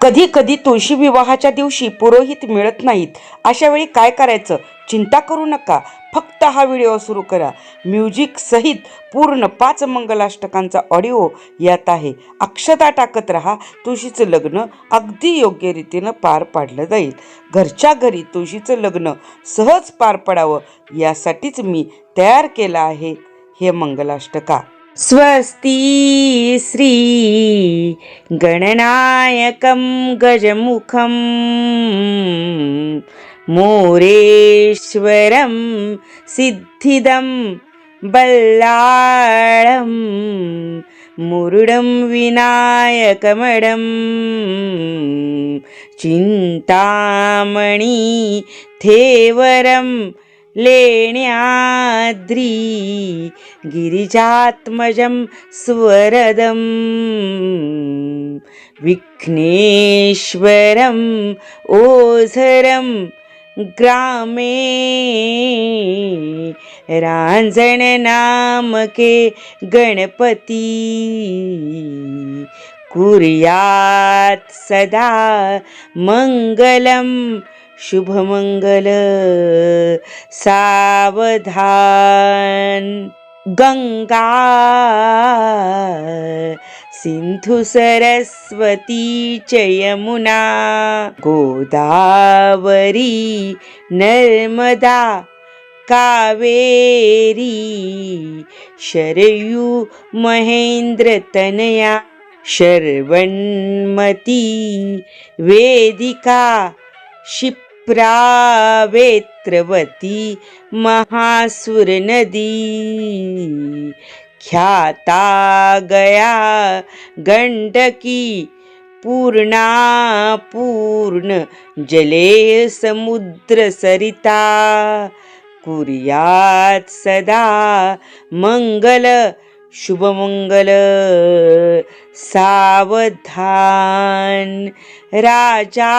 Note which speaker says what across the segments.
Speaker 1: कधी कधी तुळशी विवाहाच्या दिवशी पुरोहित मिळत नाहीत. अशा वेळी काय करायचं? चिंता करू नका. फक्त हा व्हिडिओ सुरू करा. म्युझिक सहित पूर्ण पाच मंगलाष्टकांचा ऑडिओ यात आहे. अक्षता टाकत राहा. तुळशीचं लग्न अगदी योग्य रीतीनं पार पाडलं जाईल. घरच्या घरी तुळशीचं लग्न सहज पार पडावं यासाठीच मी तयार केलं आहे हे मंगलाष्टका. स्वस्ति श्री गणनायकं गजमुखं मोरेश्वरं सिद्धिदं बल्लाळं मुरुडं विनायकमडं चिन्तामणि थेवरं लेण्याद्री गिरिजात्मजं स्वरदं विघ्नेश्वरम् ओझरं ग्रामे राञ्जननामके गणपती कुर्यात् सदा मङ्गलम् शुभमङ्गल सावधान गंगा सिंधु सरस्वती च यमुना गोदावरी नर्मदा कावेरी शरयू महेन्द्रतनया शर्वन्मती वेदिका क्षिप्रावेत्रवती महासुरनदी ख्याता गया गण्डकी पूर्णा पूर्ण जले समुद्रसरिता कुर्यात् सदा मङ्गल शुभमंगल सावधान राजा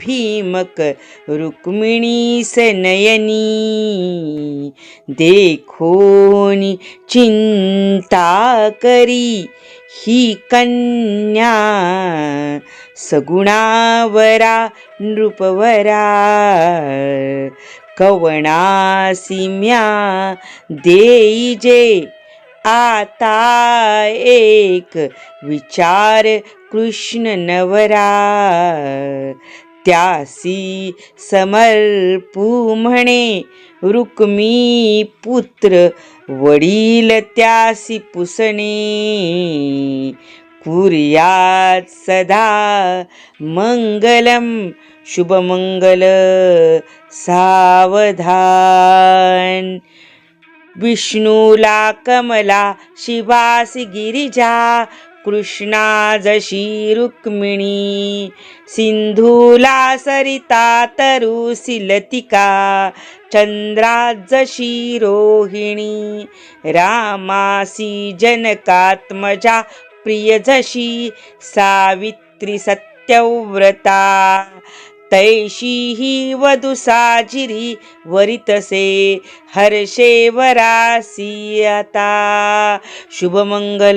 Speaker 1: भीमक रुक्मिणी सनयनी देखोनी चिंता करी ही कन्या सगुणावरा नृपवरा कवणासिम्या देई जे आता एक विचार कृष्ण नवरा त्यासी समर्पू म्हणे रुक्मी पुत्र वडील त्यासी पुसणे. कुर्यात सदा मंगलम शुभमंगल सावधान. विष्णूला कमला शिवासी गिरिजा कृष्णा जशी रुक्मिणी सिंधूला सरिता तरुसी लतिका चंद्रा जशी रोहिणी रामासी जनकात्मजा प्रिय जशी सावित्री सत्यव्रता तैशी ही वधुसाजिरी वरितसे हर्षे वरासियता शुभमंगल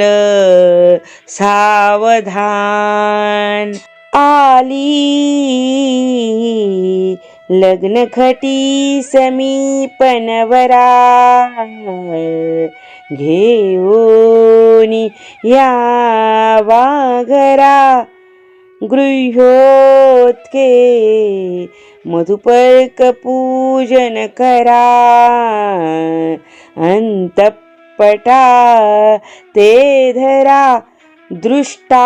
Speaker 1: सावधान। आली लग्न खटी समीपनवरा। घेऊनी या वाघरा। गृह्योत्के मधुपर्क पूजन करा। अंतपटा ते धरा दृष्टा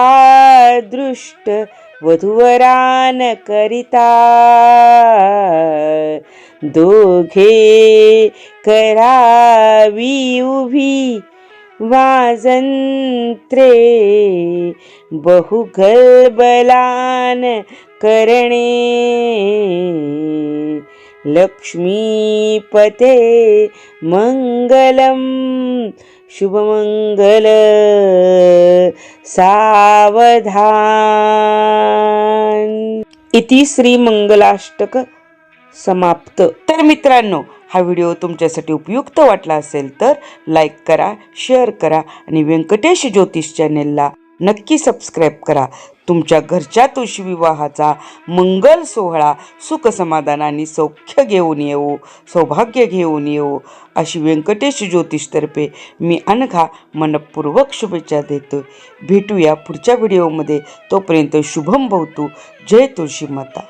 Speaker 1: दृष्ट वधुवरान करिता। दोघे करावी उभी वाजंत्रे बहुगलबलान करणे. लक्ष्मीपते मंगलम शुभमंगल सावधान. इति श्री मंगलाष्टक समाप्त. तर मित्रांनो हा व्हिडिओ तुमच्यासाठी उपयुक्त वाटला असेल तर लाईक करा शेअर करा आणि व्यंकटेश ज्योतिष चॅनेलला नक्की सबस्क्राईब करा. तुमच्या घरच्या तुळशी विवाहाचा मंगल सोहळा सुख समाधान आणि सौख्य घेऊन येऊ सौभाग्य घेऊन येऊ अशी व्यंकटेश ज्योतिषतर्फे मी अनघा मनपूर्वक शुभेच्छा देतो. भेटूया पुढच्या व्हिडिओमध्ये. तोपर्यंत शुभम भवतू जय तुळशी माता.